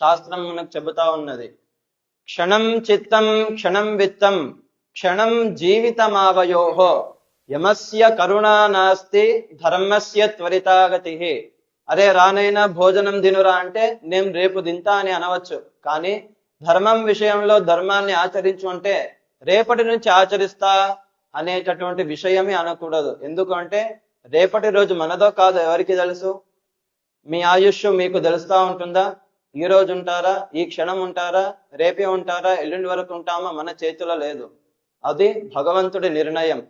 శాస్త్రం మనకు చెబుతా ఉన్నది. క్షణం చిత్తం క్షణం విత్తం క్షణం జీవితమావయోహో యమస్య కరుణా నాస్తి ధర్మస్య త్వరితాగతి అరే రానైనా భోజనం దినురా అంటే నేను రేపు దింతా అని అనవచ్చు. కానీ ధర్మం విషయంలో ధర్మాన్ని ఆచరించు అంటే రేపటి నుంచి ఆచరిస్తా అనేటటువంటి విషయమే అనకూడదు. ఎందుకంటే రేపటి రోజు మనదో కాదు ఎవరికి తెలుసు? మీ ఆయుష్ మీకు తెలుస్తా ఉంటుందా? ఈ రోజు ఉంటారా? ఈ క్షణం ఉంటారా? రేపే ఉంటారా? ఎల్లుండి వరకు ఉంటామా? మన చేతిలో లేదు. అది భగవంతుడి నిర్ణయం.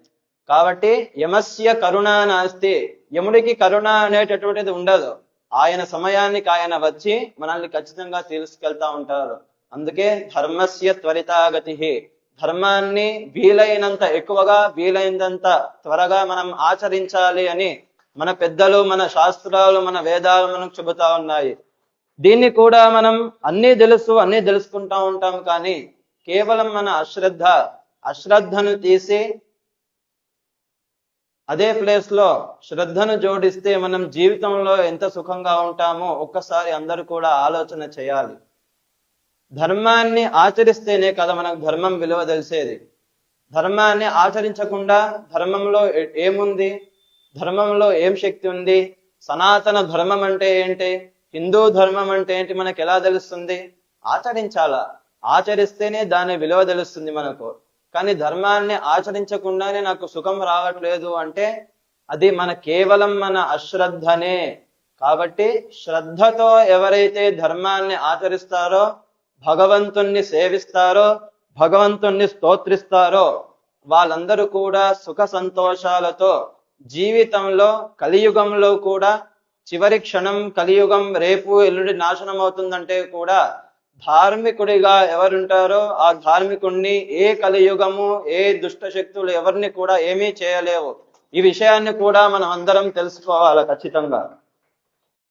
కాబట్టి యమస్య కరుణ నాస్తి. యముడికి కరుణ అనేటటువంటిది ఉండదు. ఆయన సమయానికి ఆయన వచ్చి మనల్ని ఖచ్చితంగా తీసుకెళ్తా ఉంటారు. అందుకే ధర్మస్య త్వరితాగతి. ధర్మాన్ని వీలైనంత ఎక్కువగా వీలైనంత త్వరగా మనం ఆచరించాలి అని మన పెద్దలు మన శాస్త్రాలు మన వేదాలు మనకు చెబుతా ఉన్నాయి. దీన్ని కూడా మనం అన్నీ తెలుసు అన్నీ తెలుసుకుంటా ఉంటాం కానీ కేవలం మన అశ్రద్ధ అశ్రద్ధను తీసి అదే ప్లేస్లో శ్రద్ధను జోడిస్తే మనం జీవితంలో ఎంత సుఖంగా ఉంటామో ఒక్కసారి అందరూ కూడా ఆలోచన చేయాలి. ధర్మాన్ని ఆచరిస్తేనే కదా మనకు ధర్మం విలువ తెలిసేది. ధర్మాన్ని ఆచరించకుండా ధర్మంలో ఏముంది? ధర్మంలో ఏం శక్తి ఉంది? సనాతన ధర్మం అంటే ఏంటి? హిందూ ధర్మం అంటే ఏంటి? మనకు ఎలా తెలుస్తుంది? ఆచరించాలా? ఆచరిస్తేనే దాని విలువ తెలుస్తుంది మనకు. కానీ ధర్మాన్ని ఆచరించకుండానే నాకు సుఖం రావట్లేదు అంటే అది మన కేవలం మన అశ్రద్ధనే. కాబట్టి శ్రద్ధతో ఎవరైతే ధర్మాన్ని ఆచరిస్తారో భగవంతుణ్ణి సేవిస్తారో భగవంతుణ్ణి స్తోత్రిస్తారో వాళ్ళందరూ కూడా సుఖ సంతోషాలతో జీవితంలో కలియుగంలో కూడా చివరి క్షణం కలియుగం రేపు ఎల్లుడి నాశనం అవుతుందంటే కూడా ధార్మికుడిగా ఎవరుంటారో ఆ ధార్మికుణ్ణి ఏ కలియుగము ఏ దుష్ట శక్తులు ఎవరిని కూడా ఏమీ చేయలేవు. ఈ విషయాన్ని కూడా మనం అందరం తెలుసుకోవాలి ఖచ్చితంగా.